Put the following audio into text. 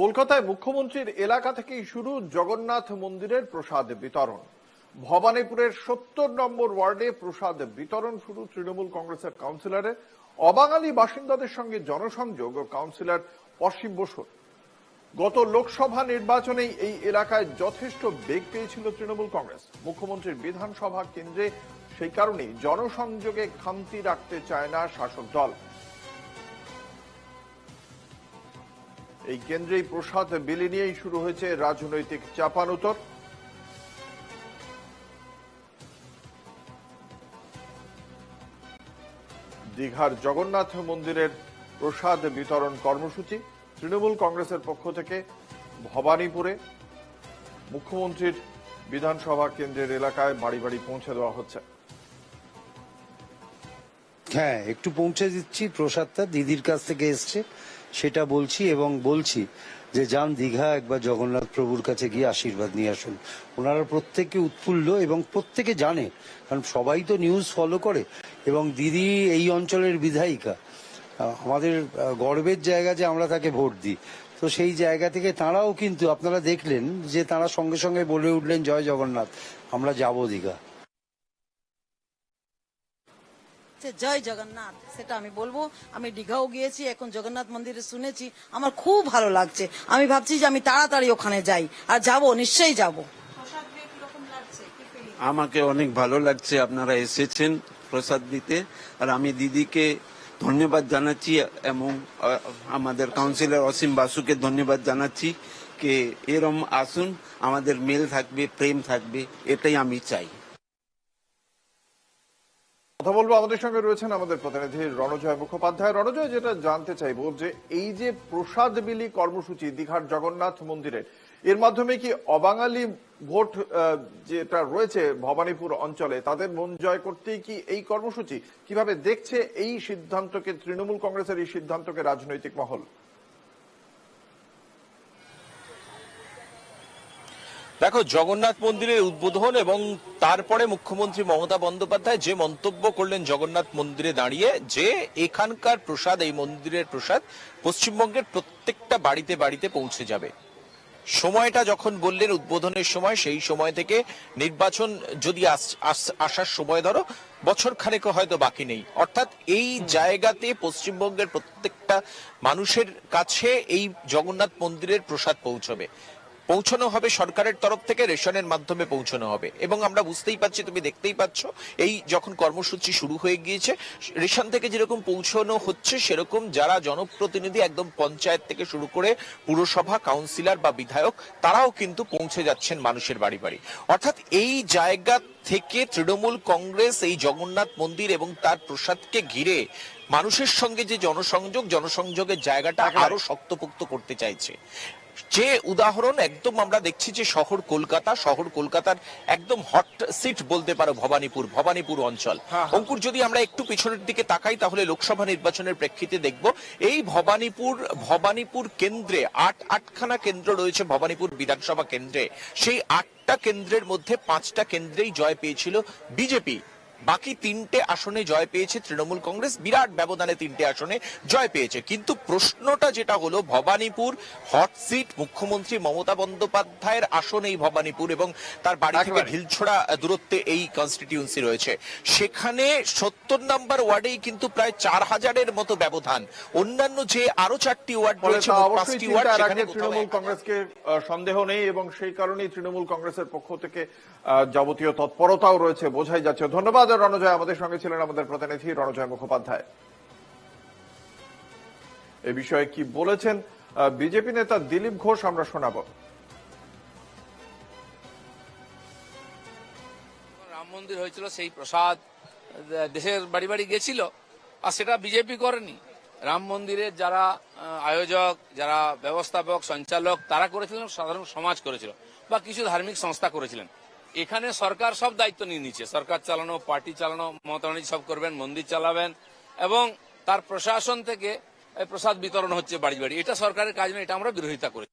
কলকাতায় মুখ্যমন্ত্রীর এলাকা থেকেই শুরু জগন্নাথ মন্দিরের প্রসাদ বিতরণ। ভবানীপুরের সত্তর নম্বর ওয়ার্ডে প্রসাদ বিতরণ শুরু তৃণমূল কংগ্রেসের কাউন্সিলরের অবাঙালি বাসিন্দাদের সঙ্গে জনসংযোগ ও কাউন্সিলর অসীম বসুর গত লোকসভা নির্বাচনেই এই এলাকায় যথেষ্ট বেগ পেয়েছিল তৃণমূল কংগ্রেস। মুখ্যমন্ত্রীর বিধানসভা কেন্দ্রে সেই কারণেই জনসংযোগে খামতি রাখতে চায় না শাসক দল। এই কেন্দ্রেই প্রসাদ বিলি নিয়েই শুরু হয়েছে রাজনৈতিক চাপানুতর। দীঘার জগন্নাথ মন্দিরের প্রসাদ বিতরণ কর্মসূচি, তৃণমূল কংগ্রেসের পক্ষ থেকে ভবানীপুরে। মুখ্যমন্ত্রীর বিধানসভা কেন্দ্রের এলাকায় বাড়ি বাড়ি পৌঁছে দেওয়া হচ্ছে। হ্যাঁ একটু পৌঁছে দিচ্ছি, প্রসাদটা দিদির কাছ থেকে এসছে। সেটা বলছি এবং বলছি যে যান দীঘা একবার জগন্নাথ প্রভুর কাছে গিয়ে আশীর্বাদ নিয়ে আসুন। ওনারা প্রত্যেকে উৎফুল্ল এবং প্রত্যেকে জানে, কারণ সবাই তো নিউজ ফলো করে এবং দিদি এই অঞ্চলের বিধায়িকা। আমাদের গর্বের জায়গা যে আমরা তাকে ভোট দিই। তো সেই জায়গা থেকে তাঁরাও কিন্তু আপনারা দেখলেন যে তারা সঙ্গে সঙ্গে বলে উঠলেন, জয় জগন্নাথ, আমরা যাব দীঘা। যে জয় জগন্নাথ সেটা আমি বলব। আমি দীঘাও গিয়েছি এখন জগন্নাথ মন্দিরে শুনেছি। আমার খুব ভালো লাগছে। আমি ভাবছি যে আমি তাড়াতাড়ি ওখানে যাই। আর যাব নিশ্চয়ই যাব। আমাকে অনেক ভালো লাগছে আপনারা এসেছেন প্রসাদ দিতে আর আমি দিদিকে ধন্যবাদ জানাচ্ছি এবং আমাদের কাউন্সিলর অসীম বাসুকে ধন্যবাদ জানাচ্ছি। কে এরম আসুন আমাদের মেল থাকবে প্রেম থাকবে এটাই আমি চাই। কথা বলব আমাদের সঙ্গে রয়েছেন আমাদের প্রতিনিধি রণজয় মুখোপাধ্যায়। রণজয়, যেটা জানতে চাইব যে এই যে প্রসাদ বিলি কর্মসূচি, দীঘার জগন্নাথ মন্দিরে, এর মাধ্যমে কি অবাঙালি ভোট যেটা রয়েছে ভবানীপুর অঞ্চলে, তাদের মন জয় করতেই কি এই কর্মসূচি? কীভাবে দেখছে এই সিদ্ধান্তকে, তৃণমূল কংগ্রেসের এই সিদ্ধান্তকে রাজনৈতিক মহল? দেখো, জগন্নাথ মন্দিরের উদ্বোধন এবং তারপরে মুখ্যমন্ত্রী মমতা বন্দ্যোপাধ্যায় যে মন্তব্য করলেন জগন্নাথ মন্দিরে দাঁড়িয়ে, যে এখানকার প্রসাদ, এই মন্দিরের প্রসাদ পশ্চিমবঙ্গের প্রত্যেকটা বাড়িতে বাড়িতে পৌঁছে যাবে। সময়টা যখন বললেন উদ্বোধনের সময়, সেই সময় থেকে নির্বাচন যদি আস- আস- আসার সময় ধরো, বছর খানেকও হয়তো বাকি নেই। অর্থাৎ এই জায়গাতে পশ্চিমবঙ্গের প্রত্যেকটা মানুষের কাছে এই জগন্নাথ মন্দিরের প্রসাদ পৌঁছবে। পৌঁছানো হবে সরকারের তরফ থেকে রেশনের মাধ্যমে পৌঁছানো হবে। এবং আমরা বুঝতেই পারছি তুমি দেখতেই পাচ্ছ এই যখন কর্মসূচি শুরু হয়ে গিয়েছে রেশন থেকে যেরকম পৌঁছানো হচ্ছে সেরকম যারা জনপ্রতিনিধি একদম পঞ্চায়েত থেকে শুরু করে পুরসভা কাউন্সিলর বা বিধায়ক তারাও কিন্তু পৌঁছে যাচ্ছেন মানুষের বাড়ি বাড়ি। অর্থাৎ এই জায়গা থেকে তৃণমূল কংগ্রেস এই জগন্নাথ মন্দির এবং তার প্রসাদকে ঘিরে মানুষের সঙ্গে যে জনসংযোগ জনসংযোগের জায়গাটা আরও শক্তপোক্ত করতে চাইছে। যে উদাহরণ একদম আমরা দেখছি যে শহর কলকাতা শহর কলকাতার একদম হট সিট বলতে পারো ভবানীপুর ভবানীপুর অঞ্চল। অঙ্কুর যদি আমরা একটু পিছনের দিকে তাকাই তাহলে লোকসভা নির্বাচনের প্রেক্ষিতে দেখব এই ভবানীপুর ভবানীপুর কেন্দ্রে আট আটখানা কেন্দ্র রয়েছে ভবানীপুর বিধানসভা কেন্দ্রে। সেই আটটা কেন্দ্রের মধ্যে পাঁচটা কেন্দ্রেই জয় পেয়েছিল বিজেপি। বাকি তিনটে আসনে জয় পেয়েছে তৃণমূল কংগ্রেস। বিরাট ব্যবধানে তিনটে আসনে জয় পেয়েছে। কিন্তু প্রশ্নটা যেটা হলো ভবানীপুর হট সিট মুখ্যমন্ত্রী মমতা বন্দ্যোপাধ্যায়ের আসন এই ভবানীপুর এবং তার বাড়ি থেকে। ঢিলছোড়া দূরত্বে এই কনস্টিটিউন্সি রয়েছে। সেখানে সত্তর নাম্বার ওয়ার্ডেই কিন্তু প্রায় চার হাজারের মতো ব্যবধান। অন্যান্য যে আরও চারটি ওয়ার্ড রয়েছে পাঁচটি ওয়ার্ড সেখানে তৃণমূল কংগ্রেসকে সন্দেহ নেই এবং সেই কারণেই তৃণমূল কংগ্রেসের পক্ষ থেকে যাবতীয় তৎপরতাও রয়েছে বোঝাই যাচ্ছে। ধন্যবাদ। রণজয় আমাদের সঙ্গে ছিলেন আমাদের প্রতিনিধি রণজয় মুখোপাধ্যায়। এ বিষয়ে কি বলেছেন বিজেপি নেতা দিলীপ ঘোষ আমরা শোনাবো। রাম মন্দির হয়েছিল, সেই প্রসাদ দেশের বাড়ি বাড়ি গেছিল, আর সেটা বিজেপি করেনি। রাম মন্দিরের যারা আয়োজক, যারা ব্যবস্থাপক, সঞ্চালক, তারা করেছিলেন, সাধারণ সমাজ করেছিল, বা কিছু ধার্মিক সংস্থা করেছিলেন। এখানে সরকার সব দায়িত্ব নিয়ে নিচ্ছে। সরকার চালানো, পার্টি চালানো মতানি সব করবেন, মন্দির চালাবেন এবং তার প্রশাসন থেকে প্রসাদ বিতরণ হচ্ছে বাড়ি বাড়ি। এটা সরকারের কাজ নয়, এটা আমরা বিরোধিতা করি